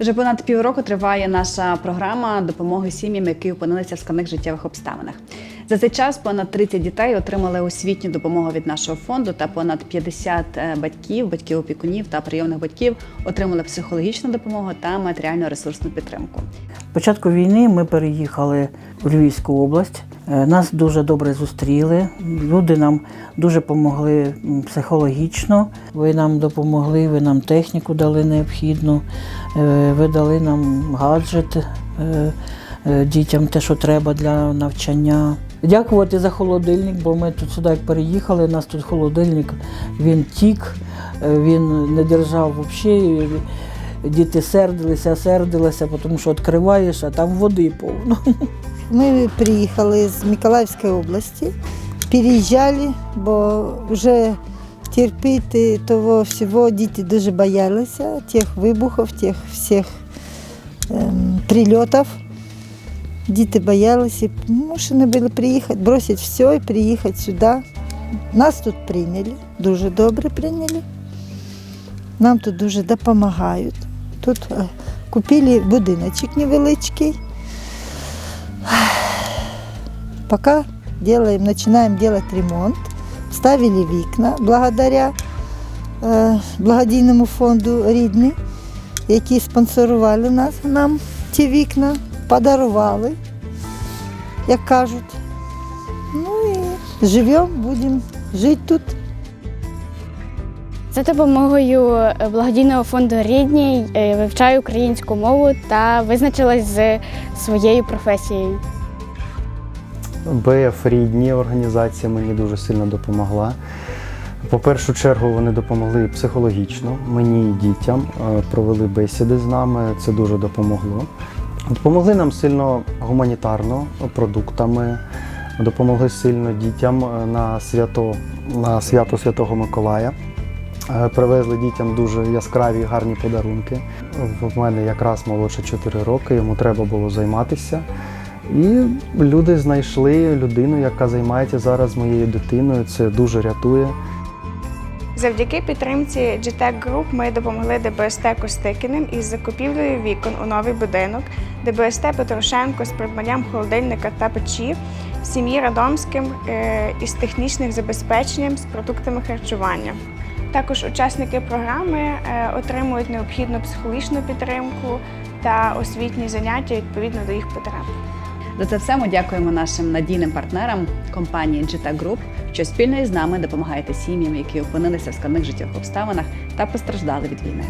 Вже понад півроку триває наша програма допомоги сім'ям, які опинилися в складних життєвих обставинах. За цей час понад 30 дітей отримали освітню допомогу від нашого фонду, та понад 50 батьків, батьків-опікунів та прийомних батьків отримали психологічну допомогу та матеріально-ресурсну підтримку. Початку війни ми переїхали в Львівську область. Е, Нас дуже добре зустріли. Люди нам дуже допомогли психологічно. Ви нам допомогли, ви нам техніку дали необхідну, е, ви дали нам гаджет е, дітям, те, що треба для навчання. Дякувати за холодильник, бо ми тут сюди як переїхали. У нас тут холодильник, він тік, він не держав взагалі. Діти сердилися, сердилися, тому що відкриваєш, а там води повно. Ми приїхали з Миколаївської області, переїжджали, бо вже терпіти того всього діти дуже боялися, тих вибухів, тих всіх ем, прильотів. Діти боялися, мушені були приїхати, бросити все і приїхати сюди. Нас тут прийняли, дуже добре прийняли. Нам тут дуже допомагають. Тут е, купили будиночок невеличкий. Пока делаем, начинаем делать ремонт. Ставили вікна благодаря е, благодійному фонду рідні, які спонсорували нас, нам ті вікна, подарували, як кажуть. Ну і живемо, будемо жити тут. За допомогою е, благодійного фонду Рідній е, вивчаю українську мову та визначилась з своєю професією. БФ рідні організація мені дуже сильно допомогла. По першу чергу вони допомогли психологічно, мені і дітям, е, провели бесіди з нами, це дуже допомогло. Допомогли нам сильно гуманітарно, продуктами, допомогли сильно дітям на свято, на свято Святого Миколая. Е, Привезли дітям дуже яскраві гарні подарунки. В мене якраз молодше 4 роки, йому треба було займатися. І люди знайшли людину, яка займається зараз моєю дитиною. Це дуже рятує. Завдяки підтримці GTEC Group ми допомогли ДБСТ Костикіним із закупівлею вікон у новий будинок, ДБСТ Петрушенко з придбанням холодильника та печі, сім'ї Радомським е, із технічним забезпеченням з продуктами харчування. Також учасники програми е, отримують необхідну психологічну підтримку та освітні заняття відповідно до їх потреб. За це все ми дякуємо нашим надійним партнерам компанії GT Group, що спільно із нами допомагаєте сім'ям, які опинилися в складних життєвих обставинах та постраждали від війни.